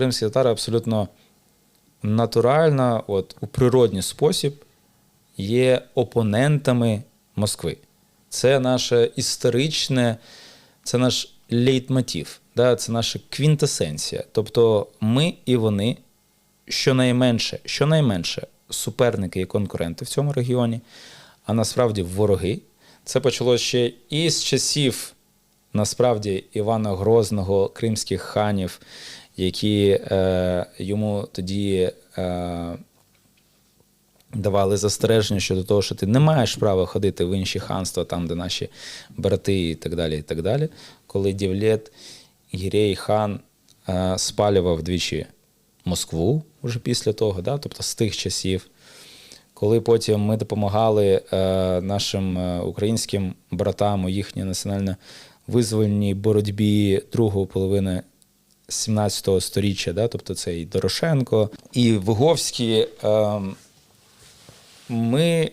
кримські татари абсолютно натурально, от, у природній спосіб є опонентами Москви. Це наше історичне, це наш лейтмотив, да? це наша квінтесенція. Тобто ми і вони щонайменше, щонайменше суперники і конкуренти в цьому регіоні, а насправді вороги. Це почалося ще і з часів насправді Івана Грозного, кримських ханів, які е, йому тоді е, давали застереження щодо того, що ти не маєш права ходити в інші ханства, там, де наші брати і так далі. і так далі. Коли Дівлет Гірей хан е, спалював двічі Москву вже після того, да? тобто з тих часів. Коли потім ми допомагали е, нашим е, українським братам у їхній національно-визвольній боротьбі другої половини 17 сторіччя, да? тобто це і Дорошенко, і Виговський, е, ми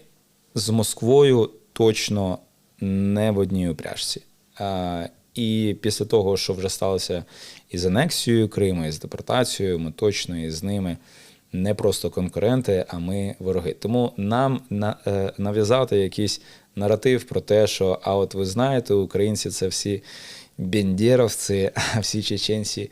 з Москвою точно не в одній упряжці. Е, і після того, що вже сталося із анексією Криму, і з депортацією, ми точно із ними не просто конкуренти, а ми вороги. Тому нам на, е, нав'язати якийсь наратив про те, що а от ви знаєте, українці це всі бендєровці, а всі чеченці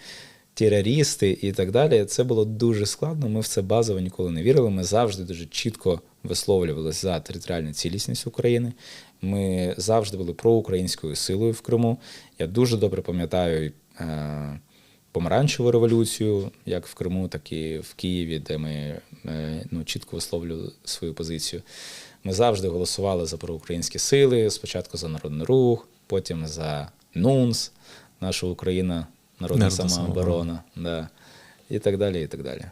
терористи і так далі. Це було дуже складно. Ми в це базово ніколи не вірили. Ми завжди дуже чітко висловлювалися за територіальну цілісність України. Ми завжди були проукраїнською силою в Криму. Я дуже добре пам'ятаю. Помаранчеву революцію, як в Криму, так і в Києві, де ми е, ну, чітко висловлювали свою позицію. Ми завжди голосували за проукраїнські сили, спочатку за Народний рух, потім за НУНС, наша Україна, Народна Народна самооборона, да, і так далі. і так далі.